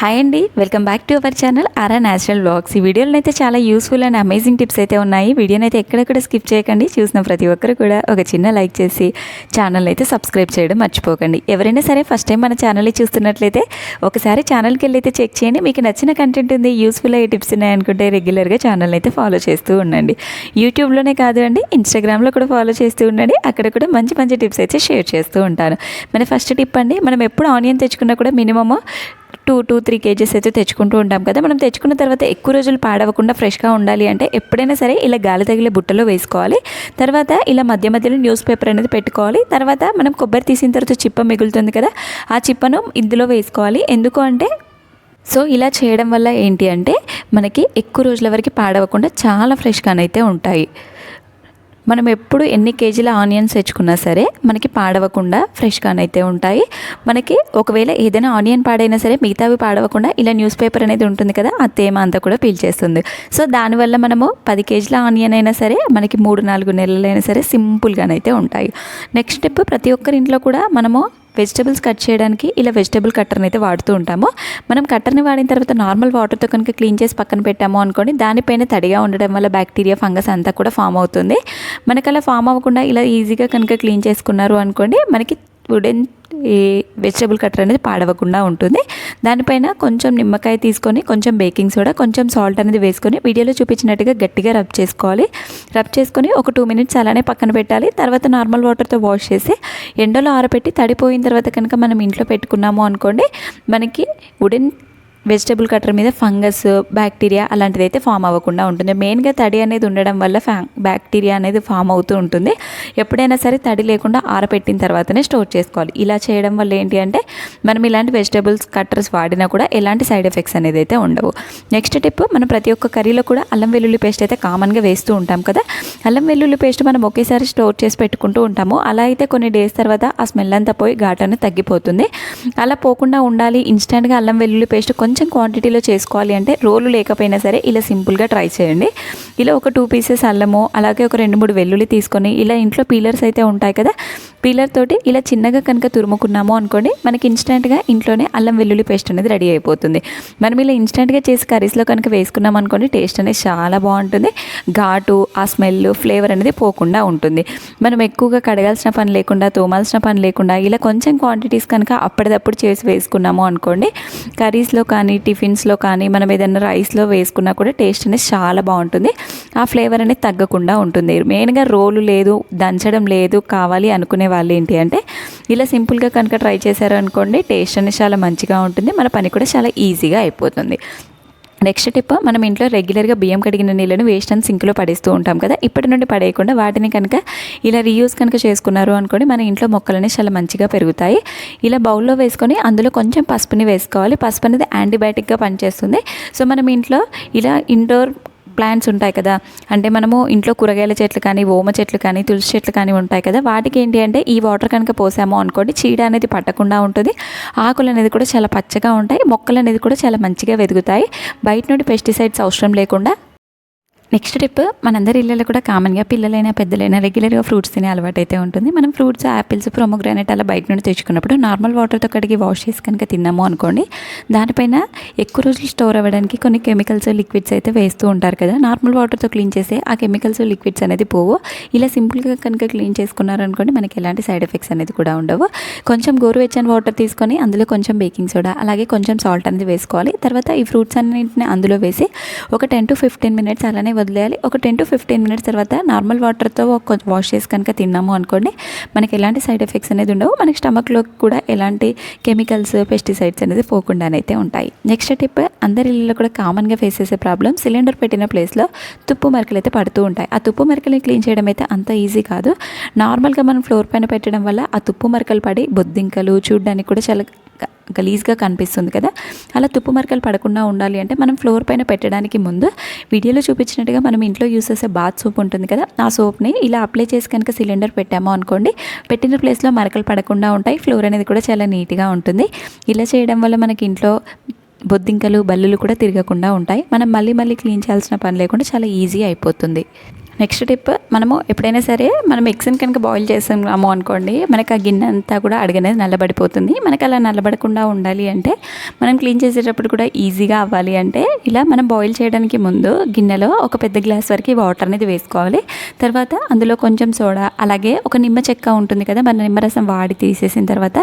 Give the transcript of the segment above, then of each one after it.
Hi అండి welcome back to our channel Aara natural blogs ఈ వీడియోలో అయితే చాలా యూస్ఫుల్ అండ్ అమేజింగ్ టిప్స్ అయితే ఉన్నాయి. వీడియోని అయితే ఎక్కడెక్కడ స్కిప్ చేయకండి చూసిన ప్రతి ఒక్కరు కూడా ఒక చిన్న లైక్ చేసి ఛానల్ అయితే సబ్స్క్రైబ్ చేయడం మర్చిపోకండి. ఎవరైనా సరే ఫస్ట్ టైం మన ఛానల్ చూస్తున్నట్లయితే ఒకసారి ఛానల్కి వెళ్ళి అయితే చెక్ చేయండి. మీకు నచ్చిన కంటెంట్ ఉంది యూస్ఫుల్ అయ్యే టిప్స్ ఉన్నాయనుకుంటే రెగ్యులర్గా ఛానల్ అయితే ఫాలో చేస్తూ ఉండండి. యూట్యూబ్లోనే కాదు అండి ఇన్స్టాగ్రామ్లో కూడా ఫాలో చేస్తూ ఉండండి. అక్కడ కూడా మంచి మంచి టిప్స్ అయితే షేర్ చేస్తూ ఉంటాను. మన ఫస్ట్ టిప్ అండి మనం ఎప్పుడు ఆనియన్ తెచ్చుకున్నా కూడా minimum two two three kgs అయితే తెచ్చుకుంటూ ఉంటాం కదా. మనం తెచ్చుకున్న తర్వాత ఎక్కువ రోజులు పాడవకుండా ఫ్రెష్గా ఉండాలి అంటే ఎప్పుడైనా సరే ఇలా గాలి తగిలే బుట్టలో వేసుకోవాలి. తర్వాత ఇలా మధ్య మధ్యలో న్యూస్ పేపర్ అనేది పెట్టుకోవాలి. తర్వాత మనం కొబ్బరి తీసిన తర్వాత చిప్ప మిగులుతుంది కదా ఆ చిప్పను ఇందులో వేసుకోవాలి. ఎందుకు అంటే సో ఇలా చేయడం వల్ల ఏంటి అంటే మనకి ఎక్కువ రోజుల వరకు పాడవకుండా చాలా ఫ్రెష్గానైతే ఉంటాయి. మనం ఎప్పుడు ఎన్ని కేజీల ఆనియన్స్ తెచ్చుకున్నా సరే మనకి పాడవకుండా ఫ్రెష్గానైతే ఉంటాయి. మనకి ఒకవేళ ఏదైనా ఆనియన్ పాడైనా సరే మిగతావి పాడవకుండా ఇలా న్యూస్ పేపర్ అనేది ఉంటుంది కదా ఆ తేమ అంతా కూడా పీల్చేస్తుంది. సో దానివల్ల మనము పది కేజీల ఆనియన్ అయినా సరే మనకి మూడు నాలుగు నెలలైనా సరే సింపుల్గానైతే ఉంటాయి. నెక్స్ట్ స్టెప్ ప్రతి ఒక్కరి ఇంట్లో కూడా మనము వెజిటబుల్స్ కట్ చేయడానికి ఇలా వెజిటబుల్ కట్టర్ని అయితే వాడుతూ ఉంటాము. మనం కట్టర్ని వాడిన తర్వాత నార్మల్ వాటర్తో కనుక క్లీన్ చేసి పక్కన పెట్టాము అనుకోండి దానిపైన తడిగా ఉండడం వల్ల బ్యాక్టీరియా ఫంగస్ అంతా కూడా ఫామ్ అవుతుంది. మనకు అలా ఫామ్ అవ్వకుండా ఇలా ఈజీగా కనుక క్లీన్ చేసుకున్నారు అనుకోండి మనకి వుడెన్ ఈ వెజిటబుల్ కట్టర్ అనేది పాడవకుండా ఉంటుంది. దానిపైన కొంచెం నిమ్మకాయ తీసుకొని కొంచెం బేకింగ్ సోడా కొంచెం సాల్ట్ అనేది వేసుకొని వీడియోలో చూపించినట్టుగా గట్టిగా రబ్ చేసుకోవాలి. రబ్ చేసుకొని ఒక టూ మినిట్స్ అలానే పక్కన పెట్టాలి. తర్వాత నార్మల్ వాటర్తో వాష్ చేసి ఎండలో ఆరబెట్టి తడిపోయిన తర్వాత కనుక మనం ఇంట్లో పెట్టుకున్నాము అనుకోండి మనకి వుడెన్ వెజిటబుల్ కట్టర్ మీద ఫంగస్ బ్యాక్టీరియా అలాంటిది అయితే ఫామ్ అవ్వకుండా ఉంటుంది. మెయిన్గా తడి అనేది ఉండడం వల్ల ఫ్యా బ్యాక్టీరియా అనేది ఫామ్ అవుతూ ఉంటుంది. ఎప్పుడైనా సరే తడి లేకుండా ఆరబెట్టిన తర్వాతనే స్టోర్ చేసుకోవాలి. ఇలా చేయడం వల్ల ఏంటి అంటే మనం ఇలాంటి వెజిటబుల్స్ కట్టర్స్ వాడినా కూడా ఎలాంటి సైడ్ ఎఫెక్ట్స్ అనేది అయితే ఉండవు. నెక్స్ట్ టిప్ మనం ప్రతి ఒక్క కర్రీలో కూడా అల్లం వెల్లుల్లి పేస్ట్ అయితే కామన్గా వేస్తూ ఉంటాం కదా. అల్లం వెల్లుల్లి పేస్ట్ మనం ఒకేసారి స్టోర్ చేసి పెట్టుకుంటూ ఉంటాము. అలా అయితే కొన్ని డేస్ తర్వాత ఆ స్మెల్ అంతా పోయి ఘాట్ అనేది తగ్గిపోతుంది. అలా పోకుండా ఉండాలి ఇన్స్టెంట్గా అల్లం వెల్లుల్లి పేస్ట్ కొంచెం కొంచెం క్వాంటిటీలో చేసుకోవాలి అంటే రోలు లేకపోయినా సరే ఇలా సింపుల్గా ట్రై చేయండి. ఇలా ఒక టూ పీసెస్ అల్లము అలాగే ఒక రెండు మూడు వెల్లుల్లి తీసుకొని ఇలా ఇంట్లో పీలర్స్ అయితే ఉంటాయి కదా పీలర్ తోటి ఇలా చిన్నగా కనుక తురుముకున్నాము అనుకోండి మనకి ఇన్స్టెంట్గా ఇంట్లోనే అల్లం వెల్లుల్లి పేస్ట్ అనేది రెడీ అయిపోతుంది. మనం ఇలా ఇన్స్టెంట్గా చేసి కర్రీస్లో కనుక వేసుకున్నాం అనుకోండి టేస్ట్ అనేది చాలా బాగుంటుంది. ఘాటు ఆ స్మెల్ ఫ్లేవర్ అనేది పోకుండా ఉంటుంది. మనం ఎక్కువగా కడగాల్సిన పని లేకుండా తోమాల్సిన పని లేకుండా ఇలా కొంచెం క్వాంటిటీస్ కనుక అప్పటిదప్పుడు చేసి వేసుకున్నాము అనుకోండి కర్రీస్లో కానీ టిఫిన్స్లో కానీ మనం ఏదైనా రైస్లో వేసుకున్నా కూడా టేస్ట్ అనేది చాలా బాగుంటుంది. ఆ ఫ్లేవర్ అనేది తగ్గకుండా ఉంటుంది. మెయిన్గా రోలు లేదు దంచడం లేదు కావాలి అనుకునే వాళ్ళు ఏంటి అంటే ఇలా సింపుల్గా కనుక ట్రై చేశారు అనుకోండి టేస్ట్ అనేది చాలా మంచిగా ఉంటుంది మన పని కూడా చాలా ఈజీగా అయిపోతుంది. నెక్స్ట్ టిప్ మనం ఇంట్లో రెగ్యులర్గా బియ్యం కడిగిన నీళ్ళను వేస్ట్ అండ్ సింక్లో పడేస్తూ ఉంటాం కదా? ఇప్పటి నుండి పడేయకుండా వాటిని కనుక ఇలా రీయూస్ కనుక చేసుకున్నారు అనుకోండి మన ఇంట్లో మొక్కలనే చాలా మంచిగా పెరుగుతాయి. ఇలా బౌల్లో వేసుకొని అందులో కొంచెం పసుపుని వేసుకోవాలి. పసుపు అనేది యాంటీబయాటిక్గా పనిచేస్తుంది. సో మనం ఇంట్లో ఇలా ఇండోర్ ప్లాంట్స్ ఉంటాయి కదా. అంటే మనము ఇంట్లో కూరగాయల చెట్లు కానీ ఓమ చెట్లు కానీ తులసి చెట్లు కానీ ఉంటాయి కదా. వాటికి ఏంటి అంటే ఈ వాటర్ కనుక పోసాము అనుకోండి చీడ అనేది పట్టకుండా ఉంటుంది. ఆకులు అనేది కూడా చాలా పచ్చగా ఉంటాయి. మొక్కలు అనేది కూడా చాలా మంచిగా వెదుగుతాయి. బయట నుండి పెస్టిసైడ్స్ అవసరం లేకుండా నెక్స్ట్ టిప్ మనందరి ఇళ్ళలో కూడా కామన్గా పిల్లలైనా పెద్దలైనా రెగ్యులర్గా ఫ్రూట్స్ తినే అలవాటు అయితే ఉంటుంది. మనం ఫ్రూట్స్ యాపిల్స్ ప్రొమోగ్రానైట్ అలా బయట నుండి తెచ్చుకున్నప్పుడు నార్మల్ వాటర్తో కడిగి వాష్ చేసి కనుక తిన్నాము అనుకోండి దానిపైన ఎక్కువ రోజులు స్టోర్ అవ్వడానికి కొన్ని కెమికల్స్ లిక్విడ్స్ అయితే వేస్తూ ఉంటారు కదా. నార్మల్ వాటర్తో క్లీన్ చేస్తే ఆ కెమికల్స్ లిక్విడ్స్ అనేది పోవు. ఇలా సింపుల్గా కనుక క్లీన్ చేసుకున్నారనుకోండి మనకి ఎలాంటి సైడ్ ఎఫెక్ట్స్ అనేది కూడా ఉండవు. కొంచెం గోరువెచ్చని వాటర్ తీసుకొని అందులో కొంచెం బేకింగ్ సోడా అలాగే కొంచెం సాల్ట్ అనేది వేసుకోవాలి. తర్వాత ఈ ఫ్రూట్స్ అన్నింటిని అందులో వేసి ఒక టెన్ టు ఫిఫ్టీన్ మినిట్స్ అలానే వదిలేయాలి. ఒక టెన్ టు ఫిఫ్టీన్ మినిట్స్ తర్వాత నార్మల్ వాటర్తో కొంచెం వాష్ చేసి కనుక తిన్నాము అనుకోండి మనకి ఎలాంటి సైడ్ ఎఫెక్ట్స్ అనేది ఉండవు. మనకి స్టమక్లో కూడా ఎలాంటి కెమికల్స్ పెస్టిసైడ్స్ అనేది పోకుండానైతే ఉంటాయి. నెక్స్ట్ టిప్ అందరి ఇళ్ళలో కూడా కామన్గా ఫేస్ చేసే ప్రాబ్లం సిలిండర్ పెట్టిన ప్లేస్లో తుప్పు మరకలు అయితే పడుతూ ఉంటాయి. ఆ తుప్పు మరకల్ని క్లీన్ చేయడం అయితే అంత ఈజీ కాదు. నార్మల్గా మనం ఫ్లోర్ పైన పెట్టడం వల్ల ఆ తుప్పు మరకలు పడి బొద్దింకలు చూడడానికి కూడా చాలా గలీజ్గా కనిపిస్తుంది కదా. అలా తుప్పు మరకలు పడకుండా ఉండాలి అంటే మనం ఫ్లోర్ పైన పెట్టడానికి ముందు వీడియోలో చూపించినట్టుగా మనం ఇంట్లో యూస్ చేసే బాత్ సోప్ ఉంటుంది కదా. ఆ సోప్ని ఇలా అప్లై చేసి కనుక సిలిండర్ పెట్టాము అనుకోండి పెట్టిన ప్లేస్లో మరకలు పడకుండా ఉంటాయి. ఫ్లోర్ అనేది కూడా చాలా నీట్గా ఉంటుంది. ఇలా చేయడం వల్ల మనకి ఇంట్లో బొద్దింకలు బల్లులు కూడా తిరగకుండా ఉంటాయి. మనం మళ్ళీ మళ్ళీ క్లీన్ చేయాల్సిన పని లేకుండా చాలా ఈజీ అయిపోతుంది. నెక్స్ట్ టిప్ మనము ఎప్పుడైనా సరే మనం ఎగ్స్ని కనుక బాయిల్ చేసాము అనుకోండి మనకి ఆ గిన్నె అంతా కూడా అడగనేది నల్లబడిపోతుంది. మనకి అలా నల్లబడకుండా ఉండాలి అంటే మనం క్లీన్ చేసేటప్పుడు కూడా ఈజీగా అవ్వాలి అంటే ఇలా మనం బాయిల్ చేయడానికి ముందు గిన్నెలో ఒక పెద్ద గ్లాస్ వరకు వాటర్ అనేది వేసుకోవాలి. తర్వాత అందులో కొంచెం సోడా అలాగే ఒక నిమ్మ చెక్క ఉంటుంది కదా మన నిమ్మరసం వాడి తీసేసిన తర్వాత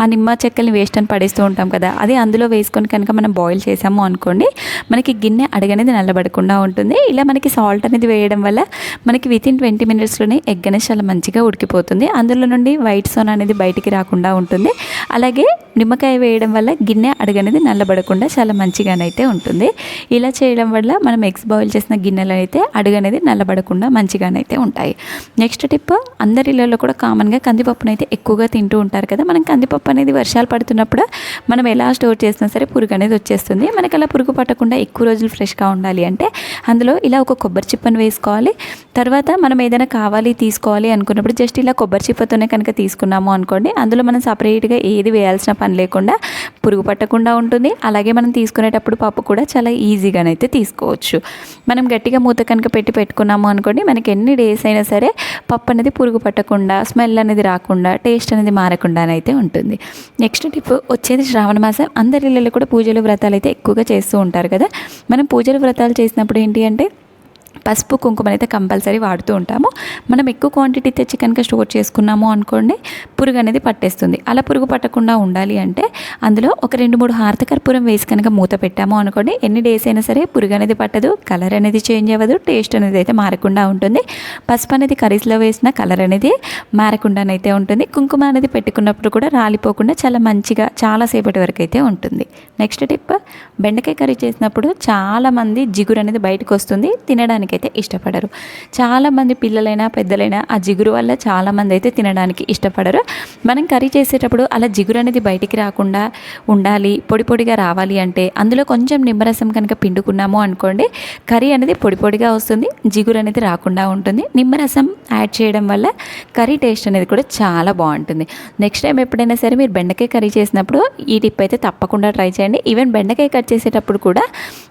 ఆ నిమ్మ చెక్కల్ని వేస్ట్ అని పడేస్తూ ఉంటాం కదా అది అందులో వేసుకొని కనుక మనం బాయిల్ చేసాము అనుకోండి మనకి గిన్నె అడగనేది నల్లబడకుండా ఉంటుంది. ఇలా మనకి సాల్ట్ అనేది వేయడం వల్ల మనకి విత్ ఇన్ ట్వంటీ మినిట్స్లోనే ఎగ్ అనేది చాలా మంచిగా ఉడికిపోతుంది. అందులో నుండి వైట్ సోన్ అనేది బయటికి రాకుండా ఉంటుంది. అలాగే నిమ్మకాయ వేయడం వల్ల గిన్నె అడగనేది నల్లబడకుండా చాలా మంచిగానైతే ఉంటుంది. ఇలా చేయడం వల్ల మనం ఎగ్స్ బాయిల్ చేసిన గిన్నెలు అయితే అడుగనేది నల్లబడకుండా మంచిగానైతే ఉంటాయి. నెక్స్ట్ టిప్ అందరి ఇళ్ళలో కూడా కామన్గా కందిపప్పును అయితే ఎక్కువగా తింటూ ఉంటారు కదా. మనం కందిపప్పు అనేది వర్షాలు పడుతున్నప్పుడు మనం ఎలా స్టోర్ చేసినా సరే పురుగు అనేది వచ్చేస్తుంది. మనకి అలా పురుగు పట్టకుండా ఎక్కువ రోజులు ఫ్రెష్గా ఉండాలి అంటే అందులో ఇలా ఒక కొబ్బరి చిప్పను వేసుకోవాలి. తర్వాత మనం ఏదైనా కావాలి తీసుకోవాలి అనుకున్నప్పుడు జస్ట్ ఇలా కొబ్బరి చిప్పతోనే కనుక తీసుకున్నాము అనుకోండి అందులో మనం సపరేట్గా ఏది వేయాల్సిన పని లేకుండా పురుగు పట్టకుండా ఉంటుంది. అలాగే మనం తీసుకునేటప్పుడు పప్పు కూడా చాలా ఈజీగానైతే తీసుకోవచ్చు. మనం గట్టిగా మూత కనుక పెట్టి పెట్టుకున్నాము అనుకోండి మనకి ఎన్ని డేస్ అయినా సరే పప్పు అనేది పురుగు పట్టకుండా స్మెల్ అనేది రాకుండా టేస్ట్ అనేది మారకుండానైతే ఉంటుంది. నెక్స్ట్ టిప్ వచ్చేది శ్రావణ మాసం. అందరి ఇళ్ళలో కూడా పూజలు వ్రతాలు అయితే ఎక్కువగా చేస్తూ ఉంటారు కదా. మనం పూజలు వ్రతాలు చేసినప్పుడు ఏంటి అంటే పసుపు కుంకుమ అయితే కంపల్సరీ వాడుతూ ఉంటాము. మనం ఎక్కువ క్వాంటిటీ తెచ్చి కనుక స్టోర్ చేసుకున్నాము అనుకోండి పురుగు అనేది పట్టేస్తుంది. అలా పురుగు పట్టకుండా ఉండాలి అంటే అందులో ఒక రెండు మూడు హారత కర్పూరం వేసి కనుక మూత పెట్టాము అనుకోండి ఎన్ని డేస్ అయినా సరే పురుగు అనేది పట్టదు కలర్ అనేది చేంజ్ అవ్వదు టేస్ట్ అనేది అయితే మారకుండా ఉంటుంది. పసుపు అనేది కర్రీస్లో వేసిన కలర్ అనేది మారకుండానైతే ఉంటుంది. కుంకుమ అనేది పెట్టుకున్నప్పుడు కూడా రాలిపోకుండా చాలా మంచిగా చాలాసేపటి వరకు అయితే ఉంటుంది. నెక్స్ట్ టిప్ బెండకాయ కర్రీ చేసినప్పుడు చాలామంది జిగురు అనేది బయటకు వస్తుంది తినడానికి అయితే ఇష్టపడరు. చాలామంది పిల్లలైనా పెద్దలైనా ఆ జిగురు వల్ల చాలామంది అయితే తినడానికి ఇష్టపడరు. మనం కర్రీ చేసేటప్పుడు అలా జిగురు అనేది బయటికి రాకుండా ఉండాలి పొడి పొడిగా రావాలి అంటే అందులో కొంచెం నిమ్మరసం కనుక పిండుకున్నాము అనుకోండి కర్రీ అనేది పొడి పొడిగా వస్తుంది జిగురు అనేది రాకుండా ఉంటుంది. నిమ్మరసం యాడ్ చేయడం వల్ల కర్రీ టేస్ట్ అనేది కూడా చాలా బాగుంటుంది. నెక్స్ట్ టైం ఎప్పుడైనా సరే మీరు బెండకాయ కర్రీ చేసినప్పుడు ఈ టిప్ అయితే తప్పకుండా ట్రై చేయండి. ఈవెన్ బెండకాయ కట్ చేసేటప్పుడు కూడా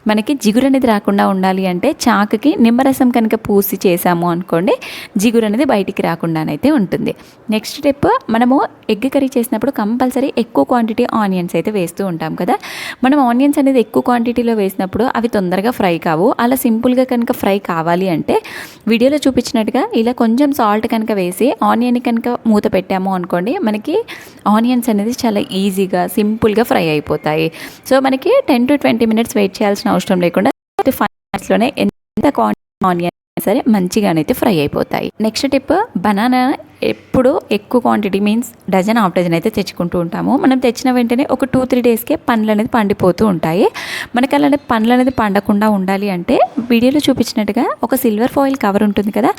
మనకి జిగురు అనేది రాకుండా ఉండాలి అంటే చాకుకి నిమ్మరసం కనుక పూసి చేసాము అనుకోండి జిగురు అనేది బయటికి రాకుండానైతే ఉంటుంది. నెక్స్ట్ స్టెప్ మనము ఎగ్ కర్రీ చేసినప్పుడు కంపల్సరీ ఎక్కువ క్వాంటిటీ ఆనియన్స్ అయితే వేస్తూ ఉంటాం కదా. మనం ఆనియన్స్ అనేది ఎక్కువ క్వాంటిటీలో వేసినప్పుడు అవి తొందరగా ఫ్రై కావు. అలా సింపుల్గా కనుక ఫ్రై కావాలి అంటే వీడియోలో చూపించినట్టుగా ఇలా కొంచెం సాల్ట్ కనుక వేసి ఆనియన్ కనుక మూత పెట్టాము అనుకోండి మనకి ఆనియన్స్ అనేది చాలా ఈజీగా సింపుల్గా ఫ్రై అయిపోతాయి. సో మనకి ten to twenty minutes wait చేయాల్సిన అవసరం లేకుండా ఫైవ్లోనే ఎంత ఆనియన్ సరే మంచిగానైతే ఫ్రై అయిపోతాయి. నెక్స్ట్ టిప్ బనానా ఎప్పుడు ఎక్కువ quantity means dozen half dozen అయితే తెచ్చుకుంటూ ఉంటాము. మనం తెచ్చిన వెంటనే ఒక టూ త్రీ డేస్కే పండ్లు అనేది పండిపోతూ ఉంటాయి. మనకి అలాంటి పండ్లు అనేది పండకుండా ఉండాలి అంటే వీడియోలో చూపించినట్టుగా ఒక సిల్వర్ ఫాయిల్ కవర్ ఉంటుంది కదా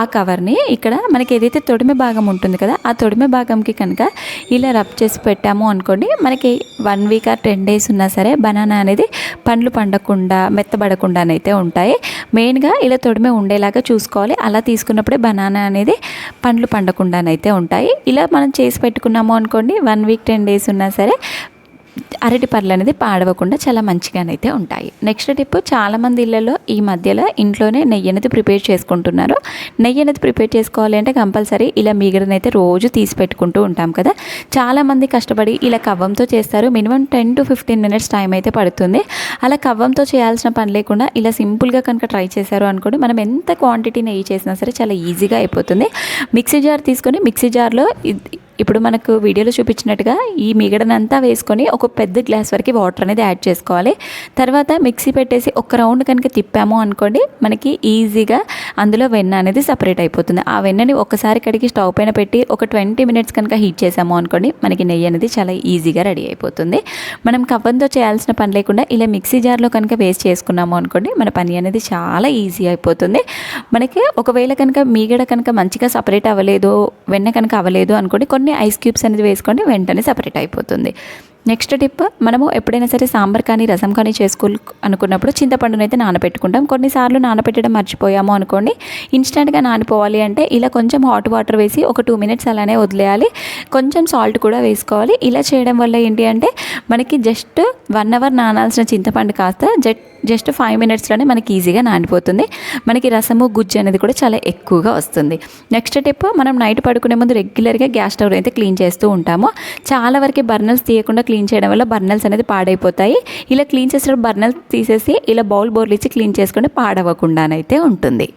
ఆ కవర్ని ఇక్కడ మనకి ఏదైతే తొడిమె భాగం ఉంటుంది కదా ఆ తొడిమె భాగంకి కనుక ఇలా రబ్ చేసి పెట్టాము అనుకోండి మనకి one week or ten days ఉన్నా సరే బనానా అనేది పండ్లు పండకుండా మెత్తబడకుండానైతే ఉంటాయి. మెయిన్గా ఇలా తొడిమే ఉండేలాగా చూసుకోవాలి. అలా తీసుకున్నప్పుడే బనానా అనేది పండ్లు పండకుండానైతే ఉంటాయి. ఇలా మనం చేసి పెట్టుకున్నాము అనుకోండి వన్ వీక్ టెన్ డేస్ ఉన్నా సరే అరటి పళ్ళు అనేది పాడవకుండా చాలా మంచిగానైతే ఉంటాయి. నెక్స్ట్ టిప్ చాలామంది ఇళ్ళలో ఈ మధ్యలో ఇంట్లోనే నెయ్యి అనేది ప్రిపేర్ చేసుకుంటున్నారు. నెయ్యి అనేది ప్రిపేర్ చేసుకోవాలి అంటే కంపల్సరీ ఇలా మీగడనైతే రోజు తీసి పెట్టుకుంటూ ఉంటాం కదా. చాలామంది కష్టపడి ఇలా కవ్వంతో చేస్తారు. Minimum ten to fifteen minutes time అయితే పడుతుంది. అలా కవ్వంతో చేయాల్సిన పని లేకుండా ఇలా సింపుల్గా కనుక ట్రై చేశారు అనుకోండి మనం ఎంత క్వాంటిటీ నెయ్యి చేసినా సరే చాలా ఈజీగా అయిపోతుంది. మిక్సీ జార్ తీసుకొని మిక్సీ జార్లో ఇప్పుడు మనకు వీడియోలో చూపించినట్టుగా ఈ మిగడనంతా వేసుకొని ఒక పెద్ద గ్లాస్ వరకు వాటర్ అనేది యాడ్ చేసుకోవాలి. తర్వాత మిక్సీ పెట్టేసి ఒక రౌండ్ కనుక తిప్పాము అనుకోండి మనకి ఈజీగా అందులో వెన్న అనేది సపరేట్ అయిపోతుంది. ఆ వెన్నని ఒకసారి కడిగి స్టవ్ పైన పెట్టి ఒక ట్వంటీ మినిట్స్ కనుక హీట్ చేసాము అనుకోండి మనకి నెయ్యి అనేది చాలా ఈజీగా రెడీ అయిపోతుంది. మనం కవ్వంతో చేయాల్సిన పని లేకుండా ఇలా మిక్సీ జార్లో కనుక వేస్ట్ చేసుకున్నాము అనుకోండి మన పని అనేది చాలా ఈజీ అయిపోతుంది. మనకి ఒకవేళ కనుక మీగడ కనుక మంచిగా సపరేట్ అవ్వలేదు వెన్న కనుక అవ్వలేదు అనుకోండి కొన్ని ఐస్ క్యూబ్స్ అనేది వేసుకోండి వెంటనే సపరేట్ అయిపోతుంది. నెక్స్ట్ టిప్ మనము ఎప్పుడైనా సరే సాంబార్ కానీ రసం కానీ చేసుకో అనుకున్నప్పుడు చింతపండును అయితే నానబెట్టుకుంటాం. కొన్నిసార్లు నానబెట్టడం మర్చిపోయాము అనుకోండి. ఇన్స్టెంట్గా నానిపోవాలి అంటే ఇలా కొంచెం హాట్ వాటర్ వేసి ఒక టూ మినిట్స్ అలానే వదిలేయాలి. కొంచెం సాల్ట్ కూడా వేసుకోవాలి. ఇలా చేయడం వల్ల ఏంటి అంటే మనకి జస్ట్ వన్ అవర్ నానాల్సిన చింతపండు కాస్త జట్ జస్ట్ ఫైవ్ మినిట్స్లోనే మనకి ఈజీగా నానిపోతుంది. మనకి రసము గుజ్జు అనేది కూడా చాలా ఎక్కువగా వస్తుంది. నెక్స్ట్ టిప్ మనం నైట్ పడుకునే ముందు రెగ్యులర్గా గ్యాస్ స్టవ్ అయితే క్లీన్ చేస్తూ ఉంటాము. చాలా వరకు బర్నల్స్ తీయకుండా క్లీన్ చేయడం వల్ల బర్నల్స్ అనేది పాడైపోతాయి. ఇలా క్లీన్ చేసేటప్పుడు బర్నల్స్ తీసేసి ఇలా బౌల్ బోర్లు ఇచ్చి క్లీన్ చేసుకుంటే పాడవకుండానైతే ఉంటుంది.